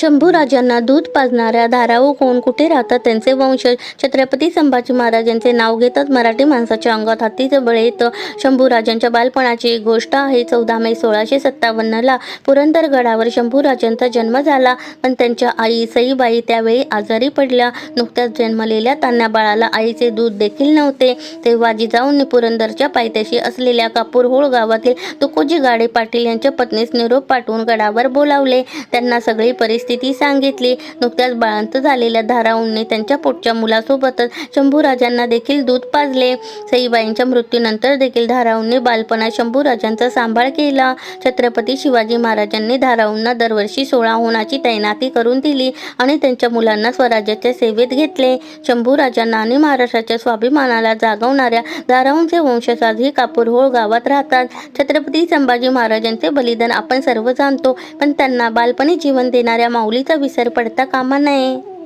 शंभूराजांना दूध पाजणाऱ्या धाराऊ कोण कुठे राहतात त्यांचे वंशज छत्रपती संभाजी महाराजांचे नाव घेतात मराठी माणसाच्या अंगात हातीचे बळ. येतं शंभूराजांच्या बालपणाची एक गोष्ट आहे. चौदा मे सोळाशे सत्तावन्नला पुरंदरगडावर शंभूराजांचा जन्म झाला. पण त्यांच्या आई सईबाई त्यावेळी आजारी पडल्या. नुकत्याच जन्मलेल्या त्यांना बाळाला आईचे दूध देखील नव्हते. तेव्हा जिजाऊंनी पुरंदरच्या पायथ्याशी असलेल्या कापूरहोळ गावातील तुकोजी गाडे पाटील यांच्या पत्नीस निरोप पाठवून गडावर बोलावले. त्यांना सगळी परिस्थिती सांगितली. नुकत्याच बाळांत झालेल्या धाराऊंनी त्यांच्या पोटच्या मुलासोबतच शंभूराजांना देखील दूध पाजले. सईबाईंच्या मृत्यूनंतर देखील धाराऊंनी बालपणात शंभूराजांचा सांभाळ केला. छत्रपती शिवाजी महाराजांनी धाराऊंना दरवर्षी सोळा होणाची तैनाती करून दिली आणि त्यांच्या मुलांना स्वराज्याच्या सेवेत घेतले. शंभूराजांना आणि महाराष्ट्राच्या स्वाभिमानाला जागवणाऱ्या धाराऊंचे वंशज आजही कापूरहोळ गावात राहतात. छत्रपती संभाजी महाराजांचे बलिदान आपण सर्व जाणतो पण त्यांना बालपणी जीवन देणाऱ्या माऊलीचा विसर पडता कामा नये.